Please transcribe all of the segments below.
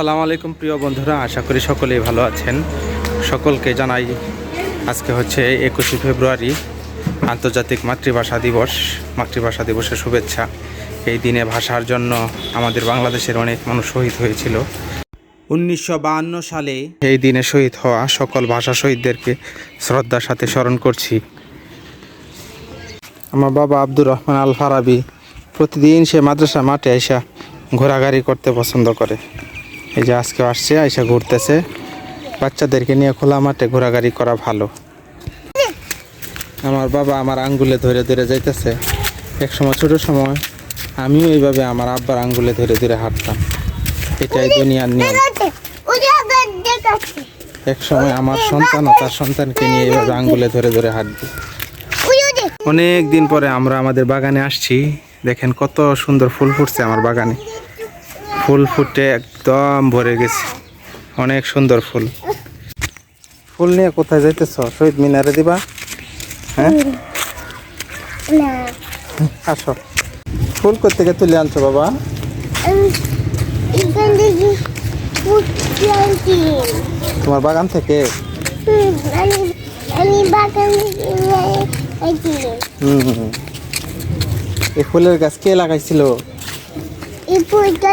সালাম আলাইকুম প্রিয় বন্ধুরা, আশা করি সকলেই ভালো আছেন। সকলকে জানাই আজকে হচ্ছে একুশে ফেব্রুয়ারি, আন্তর্জাতিক মাতৃভাষা দিবস, মাতৃভাষা দিবসের শুভেচ্ছা। এই দিনে ভাষার জন্য আমাদের বাংলাদেশের অনেক মানুষ শহীদ হয়েছিল। উনিশশো সালে এই দিনে শহীদ হওয়া সকল ভাষা শহীদদেরকে শ্রদ্ধার সাথে স্মরণ করছি। আমার বাবা আব্দুর রহমান আল ফারাবি প্রতিদিন সে মাদ্রাসা মাঠে এসে ঘোরাঘুরি করতে পছন্দ করে। এই যে আজকে আসছে, আইসা ঘুরতেছে। বাচ্চাদেরকে নিয়ে খোলা মাঠে ঘোরাঘুরি করা ভালো। আমার বাবা আমার আঙ্গুলে ধরে ধরে যাইতেছে। এক সময় ছোট সময় আমিও এইভাবে আমার আব্বার আঙ্গুলে ধরে ধরে হাঁটতাম। এটাই দুনিয়ার নিয়ম। এক সময় আমার সন্তান ও তার সন্তানকে নিয়ে এইভাবে আঙ্গুলে ধরে ধরে হাঁটবে। অনেক দিন পরে আমরা আমাদের বাগানে আসছি। দেখেন কত সুন্দর ফুল ফুটছে আমার বাগানে। ফুল ফুটে একদম ভরে গেছে। অনেক সুন্দর ফুল। ফুল নিয়ে কোথায় যাইতেছ? শহীদ মিনারে দিবা? হ্যাঁ? আসো। ফুল কোথেকে তুলে আনছো বাবা? তোমার বাগান থেকে। এই ফুলের গাছ কে লাগাইছিল? এই ফুলটা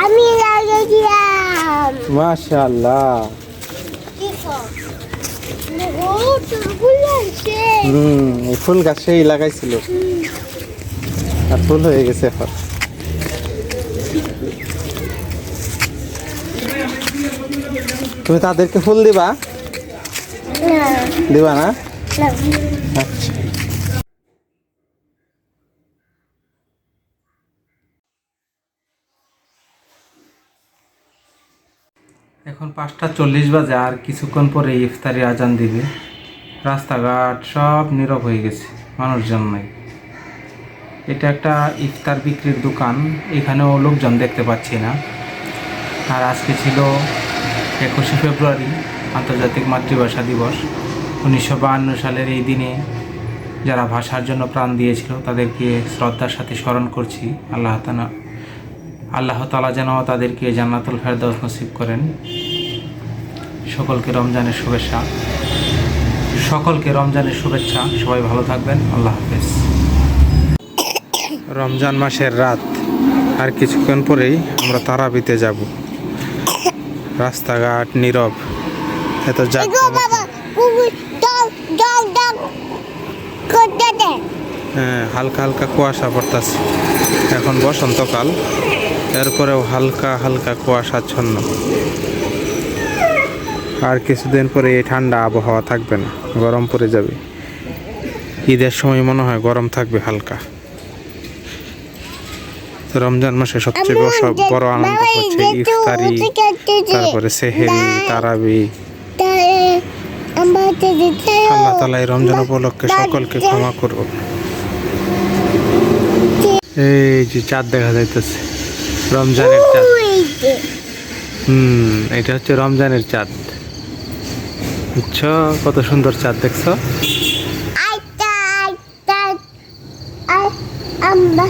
আমি লাগিয়েছিলাম। মাশাআল্লাহ। হুম এই ফুল গাছ সেই লাগাইছিল আর ফুল হয়ে গেছে এখন। তুমি তাদেরকে ফুল দিবা? দিবা না? না। আচ্ছা। এখন পাঁচটা চল্লিশ বাজে আর কিছুক্ষণ পরে ইফতারি আজান দিবে। রাস্তাঘাট সব নীরব হয়ে গেছে, মানুষজন নাই। এটা একটা ইফতার বিক্রির দোকান, এখানেও লোকজন দেখতে পাচ্ছি না। আর আজকে ছিল একুশে ফেব্রুয়ারি, আন্তর্জাতিক মাতৃভাষা দিবস। উনিশশো সালের এই দিনে যারা ভাষার জন্য প্রাণ দিয়েছিল, তাদেরকে শ্রদ্ধার সাথে স্মরণ করছি। আল্লাহ তালা আল্লাহ তালা যেন তাদেরকে জান্নাতুল ফেরদাউস নসিব করেন। সকলকে রমজানের শুভেচ্ছা। সকলকে রমজানের শুভেচ্ছা। সবাই ভালো থাকবেন। আল্লাহ হাফেজ। রমজান মাসের রাত আর কিছুক্ষণ পরেই আমরা তারাবিতে যাব। রাস্তাঘাট নীরব। এত হ্যাঁ হালকা হালকা কুয়াশা পড়তেছে। এখন বসন্তকাল। এরপরেও হালকা হালকা কুয়াশাচ্ছন্ন। আর কিছুদিন পরে এই ঠান্ডা আবহাওয়া থাকবে না গরম পড়ে যাবে। ঈদের সময় মনে হয় গরম থাকবে হালকা। রমজান মাসে সবচেয়ে বড় সব বড় আনন্দ হচ্ছে ইফতারি তারপরে সেহেরি তারাবি। আল্লাহ তালা এই রমজান উপলক্ষে সকলকে ক্ষমা করব এই যে চাঁদ দেখা যাইতেছে। রমজানের চাঁদ। হুম এটা হচ্ছে রমজানের চাঁদ। বুঝছ? কত সুন্দর চাঁদ দেখছ? আমরা